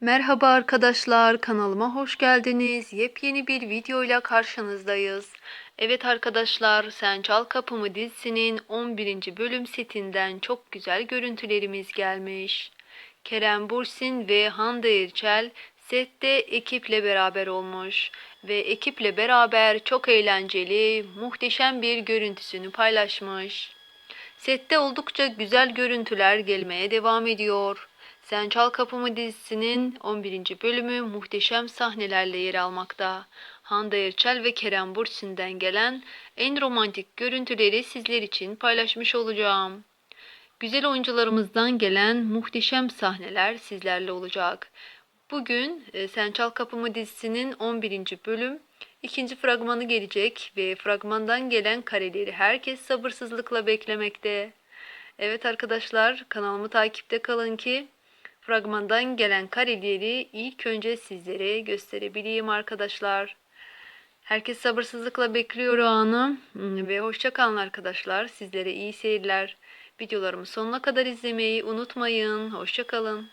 Merhaba arkadaşlar, kanalıma hoş geldiniz. Yepyeni bir videoyla karşınızdayız. Evet arkadaşlar, Sen Çal Kapımı dizisinin 11. bölüm setinden çok güzel görüntülerimiz gelmiş. Kerem Bursin ve Hande Erçel sette ekiple beraber olmuş ve ekiple beraber çok eğlenceli, muhteşem bir görüntüsünü paylaşmış. Sette oldukça güzel görüntüler gelmeye devam ediyor. Sen Çal Kapımı dizisinin 11. bölümü muhteşem sahnelerle yer almakta. Hande Erçel ve Kerem Bürsin'den gelen en romantik görüntüleri sizler için paylaşmış olacağım. Güzel oyuncularımızdan gelen muhteşem sahneler sizlerle olacak. Bugün e, Sen Çal Kapımı dizisinin 11. bölüm ikinci fragmanı gelecek ve fragmandan gelen kareleri herkes sabırsızlıkla beklemekte. Evet arkadaşlar kanalımı takipte kalın ki fragmandan gelen kareleri ilk önce sizlere gösterebileyim arkadaşlar. Herkes sabırsızlıkla bekliyor o anı Hmm, ve hoşça kalın arkadaşlar. Sizlere iyi seyirler. Videolarımı sonuna kadar izlemeyi unutmayın. Hoşça kalın.